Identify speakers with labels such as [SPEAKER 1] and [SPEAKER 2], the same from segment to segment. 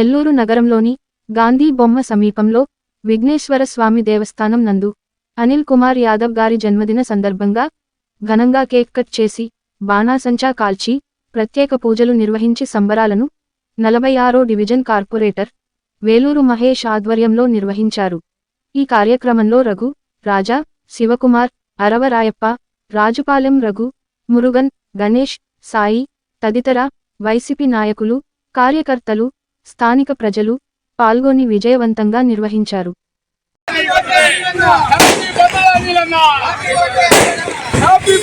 [SPEAKER 1] నెల్లూరు నగరంలోని గాంధీ బొమ్మ సమీపంలో విఘ్నేశ్వర స్వామి దేవస్థానం నందు అనిల్ కుమార్ యాదవ్ గారి జన్మదిన సందర్భంగా ఘనంగా కేక్ కట్ చేసి బాణాసంచా కాల్చి ప్రత్యేక పూజలు నిర్వహించి సంబరాలను నలభై ఆరో డివిజన్ కార్పొరేటర్ వేలూరు మహేష్ ఆధ్వర్యంలో నిర్వహించారు. ఈ కార్యక్రమంలో రఘు రాజా శివకుమార్ అరవరాయప్ప రాజుపాలెం రఘు మురుగన్ గణేష్ సాయి తదితర వైసీపీ నాయకులు కార్యకర్తలు స్థానిక ప్రజలు పాల్గొని విజయవంతంగా నిర్వహించారు
[SPEAKER 2] హ్యాపీ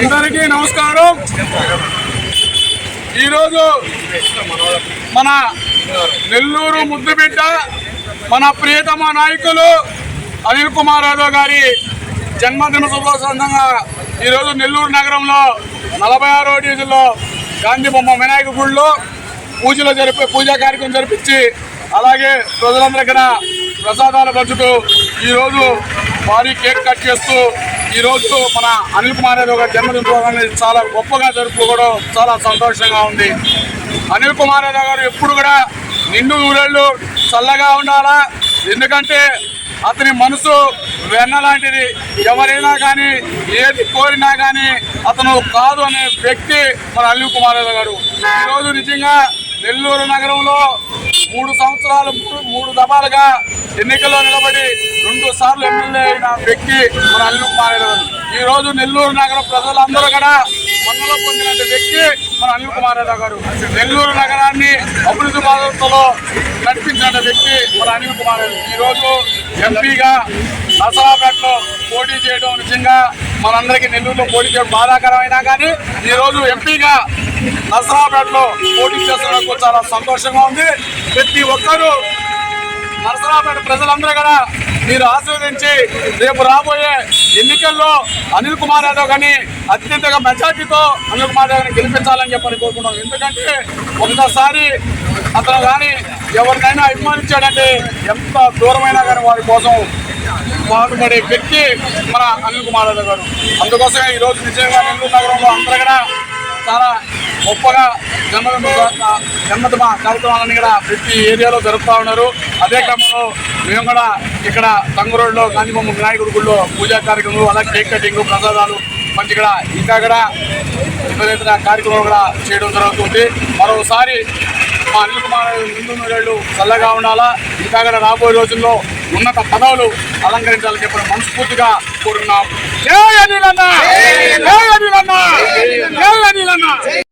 [SPEAKER 2] అందరికీ నమస్కారం. ఈరోజు మన నెల్లూరు ముద్దుబిడ్డ మన ప్రియతమ నాయకులు అనిల్ కుమార్ యాదవ్ గారి జన్మదిన శుభ ఈరోజు నెల్లూరు నగరంలో నలభై ఆరో డివిజన్లో గాంధీ బొమ్మ వినాయక గుడిలో పూజలు జరిపి పూజా కార్యక్రమం జరిపించి అలాగే ప్రజలందరికీ ప్రసాదాలు పంచుతూ ఈరోజు భారీ కేక్ కట్ చేస్తూ ఈరోజు మన అనిల్ కుమార్ యాదవ్ గారి జన్మదిన ప్రోగ్రాన్ని చాలా గొప్పగా జరుపుకోవడం చాలా సంతోషంగా ఉంది. అనిల్ కుమార్ యాదవ్ గారు ఎప్పుడు కూడా నిండు ఊరళ్ళు చల్లగా ఉండాలా? ఎందుకంటే అతని మనసు వెన్న లాంటిది. ఎవరైనా కానీ ఏది కోరినా కానీ అతను కాదు అనే వ్యక్తి మన అనిల్ కుమార్ యాదవ్ గారు. ఈరోజు నిజంగా నెల్లూరు నగరంలో మూడు సంవత్సరాలు మూడు- దఫాలుగా ఎన్నికల్లో నిలబడి రెండు సార్లు ఎమ్మెల్యే అయిన వ్యక్తి మన అల్లు కుమార్ ఈ రోజు నెల్లూరు నగర ప్రజలందరూ కూడా మనలో పొందిన వ్యక్తి మన అనిల్ కుమార్ యాదవ్ గారు. నెల్లూరు నగరాన్ని అభివృద్ధి బాధ్యతలో నడిపించిన వ్యక్తి మన అనిల్ కుమార్ యాదవ్ ఈ రోజు ఎంపీగా నసరాపేటలో పోటీ చేయడం నిజంగా మనందరికీ నెల్లూరులో పోటీ చేయడం బాధాకరమైనా కానీ ఈ రోజు ఎంపీగా నసరాపేటలో పోటీ చేస్తున్నందుకు చాలా సంతోషంగా ఉంది. ప్రతి ఒక్కరూ నరసరాపేట ప్రజలందరూ కూడా మీరు ఆశీర్వదించి రేపు రాబోయే ఎన్నికల్లో అనిల్ కుమార్ యాదవ్ కానీ అత్యంతగా మెజార్టీతో అనిల్ కుమార్ యాదవ్ని గెలిపించాలని చెప్పని కోరుకుంటున్నాం. ఎందుకంటే ఒకసారి అతను కానీ ఎవరినైనా అభిమానించాడంటే ఎంత దూరమైనా కానీ వారి కోసం పాటుపడే వ్యక్తి మన అనిల్ కుమార్ యాదవ్ గారు. అందుకోసమే ఈరోజు విజయవాడ నెల్లూరు నగరంలో అందరూ కూడా చాలా గొప్పగా జన్మదిన జన్మదిన కార్యక్రమాలన్నీ కూడా ప్రతి ఏరియాలో జరుపుతూ ఉన్నారు. అదే క్రమంలో మేము కూడా ఇక్కడ తంగురోడ్లో గాంధీబొమ్మ వినాయకుడి గుడిలో పూజా కార్యక్రమాలు అలాగే కేక్ కటింగ్ ప్రసాదాలు మంచి కూడా ఇంకా కూడా ఇతర కార్యక్రమాలు కూడా చేయడం జరుగుతుంది. మరోసారి మా అనిల్ కుమార్ ముందు నూరేళ్ళు చల్లగా ఉండాలా ఇంకా కూడా రాబోయే రోజుల్లో ఉన్నత పదవులు అలంకరించాలని చెప్పిన మనస్ఫూర్తిగా కోరున్నాం జై అనిలన్న జై అనిలన్న జై